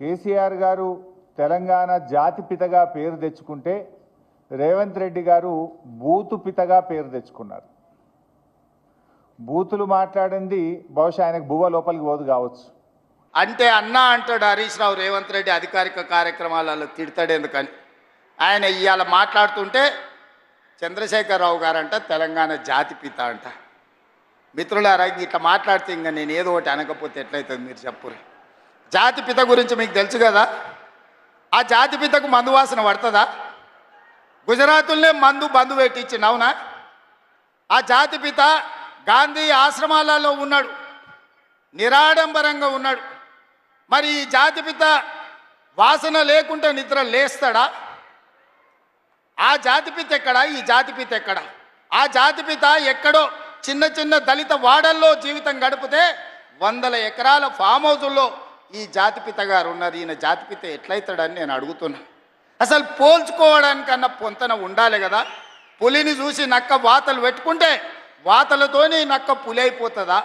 కేసీఆర్ గారు తెలంగాణ జాతిపితగా పేరు తెచ్చుకుంటే రేవంత్ రెడ్డి గారు బూతు పితగా పేరు తెచ్చుకున్నారు. బూతులు మాట్లాడింది బహుశా ఆయనకు బువ్వ లోపలికి పోదు కావచ్చు. అంటే అన్న అంటాడు హరీష్ రావు రేవంత్ రెడ్డి అధికారిక కార్యక్రమాలలో తిడతాడు ఎందుకని? ఆయన ఇవాళ మాట్లాడుతుంటే చంద్రశేఖరరావు గారంట తెలంగాణ జాతిపిత అంట. మిత్రులారా ఇట్లా మాట్లాడితే ఇంకా నేను ఏదో ఒకటి అనకపోతే ఎట్లయితుంది మీరు చెప్పురే జాతి పిత గురించి మీకు తెలుసు కదా? ఆ జాతిపితకు మందు వాసన పడుతుందా? గుజరాతుల్నే మందు బంధు పెట్టించింది అవునా? ఆ జాతి పిత గాంధీ ఆశ్రమాలలో ఉన్నాడు నిరాడంబరంగా ఉన్నాడు. మరి ఈ జాతి పిత వాసన లేకుంటే నిద్ర లేస్తాడా? ఆ జాతి పిత ఎక్కడా? ఈ జాతి పిత ఎక్కడా? ఆ జాతి పిత ఎక్కడో చిన్న చిన్న దళిత వాడల్లో జీవితం గడిపితే వందల ఎకరాల ఫామ్ హౌజుల్లో ఈ జాతిపిత గారు ఉన్నారు ఈయన జాతిపిత ఎట్లయితాడని నేను అడుగుతున్నా. అసలు పోల్చుకోవడానికన్నా పొంతన ఉండాలి కదా. పులిని చూసి నక్క వాతలు పెట్టుకుంటే వాతలతోనే నక్క పులి అయిపోతుందా?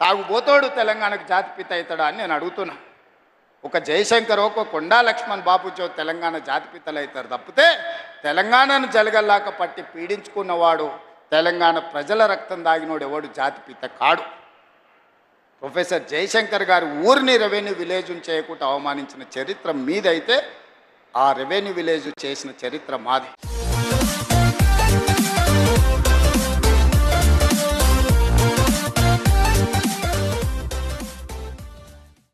తాగుబోతాడు తెలంగాణకు జాతిపిత అవుతాడా అని నేను అడుగుతున్నా. ఒక జయశంకర్ ఒక కొండా లక్ష్మణ్ బాబుజో తెలంగాణ జాతిపితలు అవుతారు తప్పితే తెలంగాణను జలగల్లాక పట్టి పీడించుకున్నవాడు తెలంగాణ ప్రజల రక్తం దాగినోడు ఎవడు? జాతిపిత కాడు. ప్రొఫెసర్ జయశంకర్ గారు ఊరిని రెవెన్యూ విలేజ్ చేయకుండా అవమానించిన చరిత్ర మీదైతే ఆ రెవెన్యూ విలేజ్ చేసిన చరిత్ర మాది.